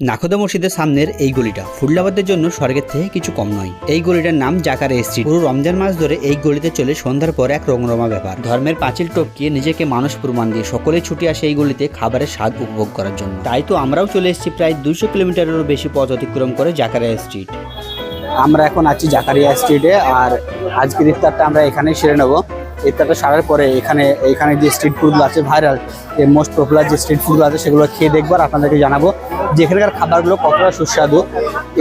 নাখোদা মসজিদের সামনের এই গলিটা। ফুল্লাবাদের জন্য স্বর্গের থেকে কিছু কম নয়। এই গলিটার নাম জাকারে স্ট্রিট। পুরো রমজান মাস ধরে এই গলিতে চলে সন্ধ্যার পর এক রঙরমা ব্যাপার। ধর্মের পাঁচিল টপকিয়ে নিজেকে মানুষ প্রমাণ দিয়ে সকলে ছুটে আসে এই গলিতে খাবারের স্বাদ উপভোগ করার জন্য। তাই তো আমরাও চলে এসেছি প্রায় দুশো কিলোমিটারেরও বেশি পথ অতিক্রম করে জাকারিয়া স্ট্রিট। আমরা এখন আছি জাকারিয়া স্ট্রিটে আর আজকের ইফতারটা আমরা এখানেই সেরে নেব। ইফতারটা সারার পরে এখানে এখানে যে স্ট্রিট ফুডগুলো আছে ভাইরাল যে মোস্ট পপুলার যে স্ট্রিট ফুডগুলো আছে সেগুলো খেয়ে দেখবার আপনাদেরকে জানাব যে এখানকার খাবারগুলো কতটা সুস্বাদু।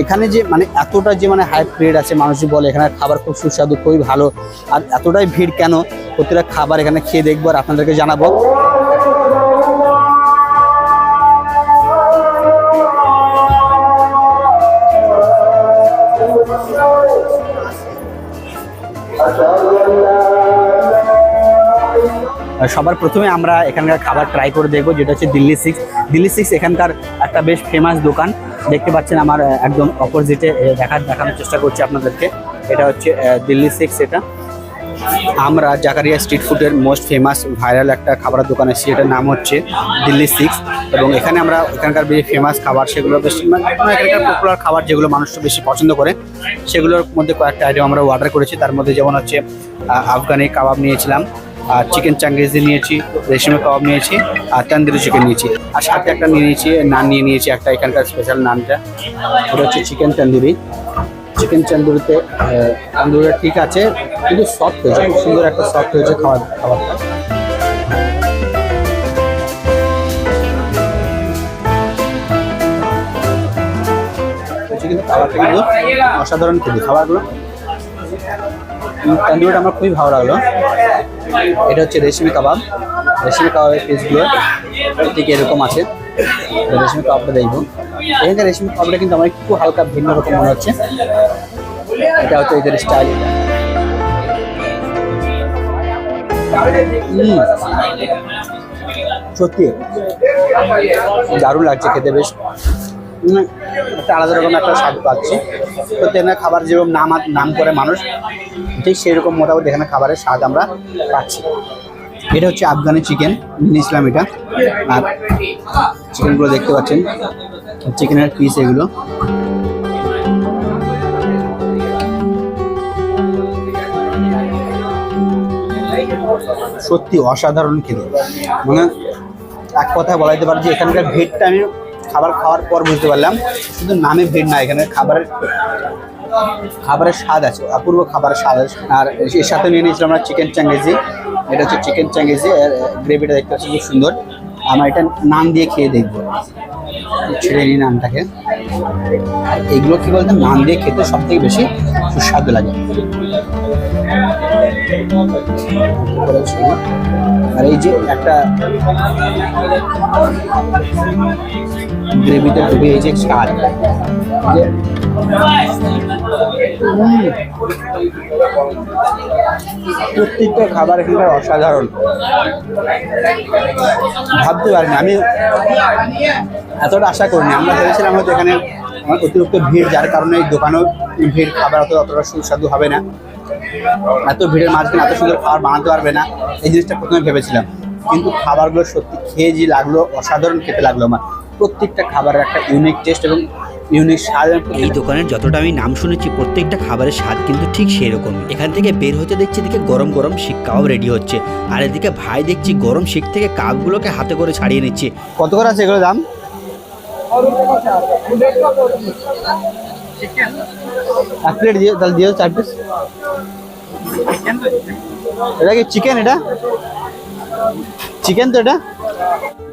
এখানে যে মানে এতটা যে মানে হাই রেট আছে মানুষ বলে এখানে খাবার খুব সুস্বাদু, খুবই ভালো। আর এতটাই ভিড় কেন? প্রতিটা খাবার এখানে খেয়ে দেখব আর আপনাদেরকে জানাব। সবার প্রথমে আমরা এখানকার খাবার ট্রাই করে দেখব, যেটা হচ্ছে দিল্লি সিক্স দিল্লি সিক্স এখানকার একটা বেশ ফেমাস দোকান। দেখতে পাচ্ছেন আমার একদম অপোজিটে দেখার দেখানোর চেষ্টা করছি আপনাদেরকে। এটা হচ্ছে দিল্লি সিক্স এটা। আমরা জাকারিয়া স্ট্রিট ফুডের মোস্ট ফেমাস ভাইরাল একটা খাবারের দোকান এসেছি, এটার নাম হচ্ছে দিল্লি সিক্স এবং এখানে আমরা এখানকার বেশি ফেমাস খাবার, সেগুলো বেশি মানে এখানকার পপুলার খাবার যেগুলো মানুষ বেশি পছন্দ করে, সেগুলোর মধ্যে কয়েকটা আইটেম আমরা অর্ডার করেছি। তার মধ্যে যেমন হচ্ছে আফগানি কাবাব নিয়েছিলাম আর চিকেন চাঙ্গিজি নিয়েছি, রেশমি কাবাব নিয়েছি, আর তন্দুরি চিকেন নিয়েছি। আর সাথে একটা নিয়ে নিয়েছি, নান নিয়ে নিয়েছি, একটা এখানকার স্পেশাল নানটা। ওটা হচ্ছে চিকেন তান্দুরি। চিকেন তন্দুরিতে তন্দুরিটা ঠিক আছে, কিন্তু সফট হয়েছে, খুব সুন্দর একটা সফট হয়েছে খাবার খাবারটা। কিন্তু খাবারটা কিন্তু অসাধারণ খেতে, খাবারগুলো তন্দুরিটা আমার খুবই ভালো লাগল। এটা হচ্ছে রেশমি কাবাব। রেশমি কাবাবের পিসগুলো ঠিক এরকম আছে। রেশমি কাবাবটা দেখব। এখানকার রেশমি কাবাবটা কিন্তু আমার একটু হালকা ভিন্ন রকম মনে হচ্ছে। এটা হচ্ছে এদের স্টাইল সত্যি। দারুণ লাগছে খেতে বেশ। একটা আলাদা রকম একটা স্বাদ পাচ্ছি। এখানে খাবার যেরকম নাম নাম করে মানুষ, ঠিক সেরকম মোটামুটি এখানে খাবারের স্বাদ আমরা পাচ্ছি। এটা হচ্ছে আফগানি চিকেন নিয়েছিলাম এটা। আর চিকেনগুলো দেখতে পাচ্ছেন, চিকেনের পিস এগুলো। সত্যি অসাধারণ খেতে। মানে এক কথায় বলা যেতে পারে যে এখানকার ভিড়টা আমি খাবার খাওয়ার পর বুঝতে পারলাম শুধু নামে ভিড় না এখানে। খাবারের খাবারের স্বাদ আছে, অপূর্ব খাবারের স্বাদ আছে। আর এর সাথে নিয়ে নিয়েছিলাম আমরা চিকেন চাঙ্গেজি এটা হচ্ছে চিকেন চাঙ্গেজি গ্রেভিটা দেখতে পাচ্ছি খুব সুন্দর। আমরা এটা নান দিয়ে খেয়ে দেখব। ছেড়ে নিই নানটাকে। আর এইগুলো কি বলতো, নান দিয়ে খেতে সবথেকে বেশি সুস্বাদু লাগে। আর এই যে একটা গ্রেভিতে ঢুকে এই যে স্বাদ প্রত্যেকটা খাবার এখানকার অসাধারণ। ভাবতে পারিনি, আমি এতটা আশা করিনি। আমরা ভেবেছিলাম হয়তো এখানে অতিরিক্ত ভিড়, যার কারণে এই দোকানেও ভিড়, খাবার অত অতটা সুস্বাদু হবে না। এত ভিড়ের মাঝখানে এত সুন্দর খাবার বানাতে পারবে না এই জিনিসটা প্রথমে ভেবেছিলাম। কিন্তু খাবারগুলো সত্যি খেয়ে যে লাগল অসাধারণ খেতে লাগল আমার। প্রত্যেকটা খাবারের একটা ইউনিক টেস্ট এবং ইউনিক স্বাদ এই দোকানের যতটা আমি নাম শুনেছি প্রত্যেকটা খাবারের স্বাদ কিন্তু ঠিক সেই রকম এখান থেকে বের হতে দেখছি এদিকে গরম গরম শিক কাবাব রেডি হচ্ছে। আর এদিকে ভাই দেখছি গরম শিক থেকে কাপগুলোকে হাতে করে ছাড়িয়ে নিচ্ছে। কত করে আছে এগুলো দাম? এক প্লেট দিয়ে তাহলে দিয়ে চার পিস এটা কি চিকেন এটা চিকেন তো এটা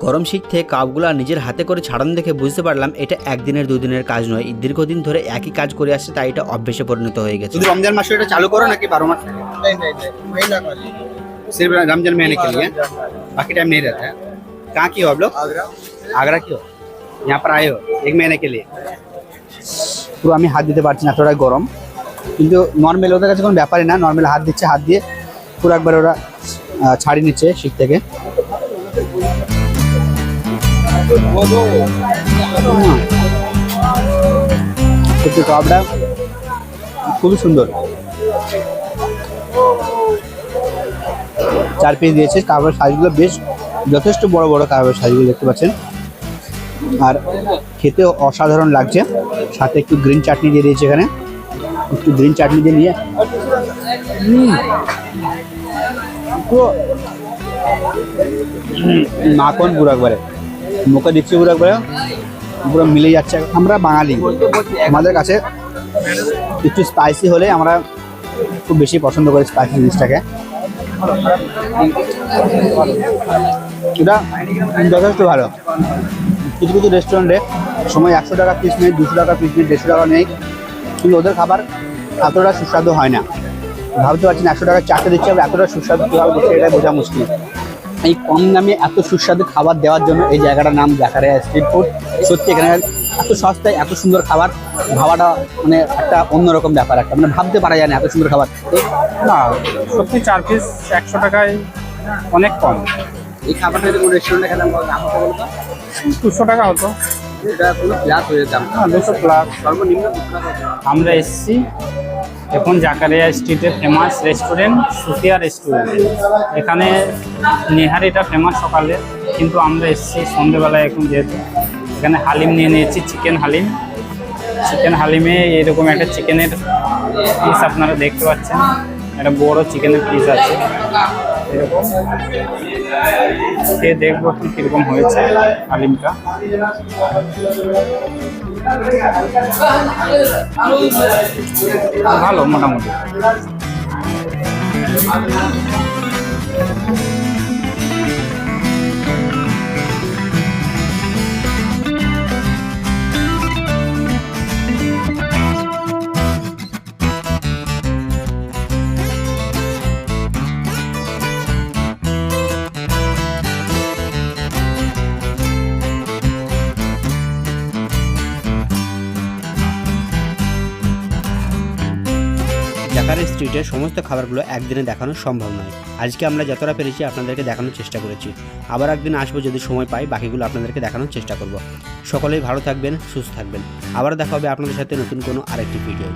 গরম শীত থেকে কাপগুলো আর নিজের হাতে করে ছাড়ানো দেখে বুঝতে পারলাম এটা একদিনের দুদিনের কাজ নয় এই দীর্ঘদিন ধরে একই কাজ করে আসছে তাই এটা অভ্যেসে পরিণত হয়ে গেছে শুধু রমজান মাসে এটা চালু করো নাকি बारह मास नहीं नहीं नहीं महीना सिर्फ रमजान महीने के लिए बाकी टाइम नहीं रहता है कहाँ की हो आप लोग आगरा आगरा की हो यहाँ पर आए हो एक महीने के लिए পুরো আমি হাত দিতে পারছি না এতটাই গরম কিন্তু নর্মাল ওদের কাছে কোনো ব্যাপারই না। নর্মাল হাত দিচ্ছে, হাত দিয়ে পুরো একবার ওরা ছাড়িয়ে নিচ্ছে শীত থেকে। কাপড়টা খুবই সুন্দর। চার পিস দিয়েছে। কাপড়ের সাইজগুলো বেশ যথেষ্ট বড় বড় কাপড়ের সাইজগুলো দেখতে পাচ্ছেন। আর খেতে অসাধারণ লাগছে। সাথে একটু গ্রিন চাটনি দিয়ে দিয়েছে এখানে। একটু গ্রিন চাটনি দিয়ে নিয়ে। পুরো মাখন পুরো একবারে। মুখে দিচ্ছি পুরো একবারে। পুরো মিলে যাচ্ছে। আমরা বাঙালি। আমাদের কাছে একটু স্পাইসি হলে আমরা খুব বেশি পছন্দ করি স্পাইসি জিনিসটাকে। এটা যথেষ্ট ভালো। কিছু কিছু রেস্টুরেন্টে সময় একশো টাকা পিস নেই দুশো টাকা পিস নেই দেড়শো টাকা নেই। কিন্তু ওদের খাবার এতটা সুস্বাদু হয় না। ভাবতে পারছি না একশো টাকা চারটে দিচ্ছে আবার এতটা সুস্বাদু কীভাবে দিচ্ছে এটা বোঝা মুশকিল। এই কম দামে এত সুস্বাদু খাবার দেওয়ার জন্য এই জায়গাটার নাম জাকারিয়া স্ট্রিট ফুড। সত্যি এখানে এত সস্তায় এত সুন্দর খাবার ভাবাটা মানে একটা অন্যরকম ব্যাপার একটা মানে ভাবতে পারা যায় না এত সুন্দর খাবার। না সত্যি চার পিস একশো টাকায় অনেক কম। এই খাবারটা যদি কোনো রেস্টুরেন্টে খেলাম দাম কত বলতো? দুশো টাকা হতো। এটা কোনো প্লাস হয়ে হ্যাঁ দুশো প্লাস সর্বনিম্ন। আমরা এসছি এখন জাকারিয়া স্ট্রিটের ফেমাস রেস্টুরেন্ট সুফিয়া রেস্টুরেন্ট এখানে নেহারিটা ফেমাস সকালে কিন্তু আমরা এসছি সন্ধেবেলায় এখন যেহেতু। এখানে হালিম নিয়ে নিয়েছি চিকেন হালিম। চিকেন হালিমে এরকম একটা চিকেনের পিস আপনারা দেখতে পাচ্ছেন। একটা বড় চিকেনের পিস আছে। এরকম। খেয়ে দেখব কি কীরকম হয়েছে আলিমটা। ভালো মোটামুটি। জাকারে স্ট্রিটের সমস্ত খাবারগুলো একদিনে দেখানো সম্ভব নয়। আজকে আমরা যতটা পেরেছি আপনাদেরকে দেখানোর চেষ্টা করেছি। আবার একদিন আসব যদি সময় পাই, বাকিগুলো আপনাদেরকে দেখানোর চেষ্টা করব। সকলেই ভালো থাকবেন, সুস্থ থাকবেন। আবার দেখা হবে আপনাদের সাথে নতুন কোনো আরেকটি ভিডিও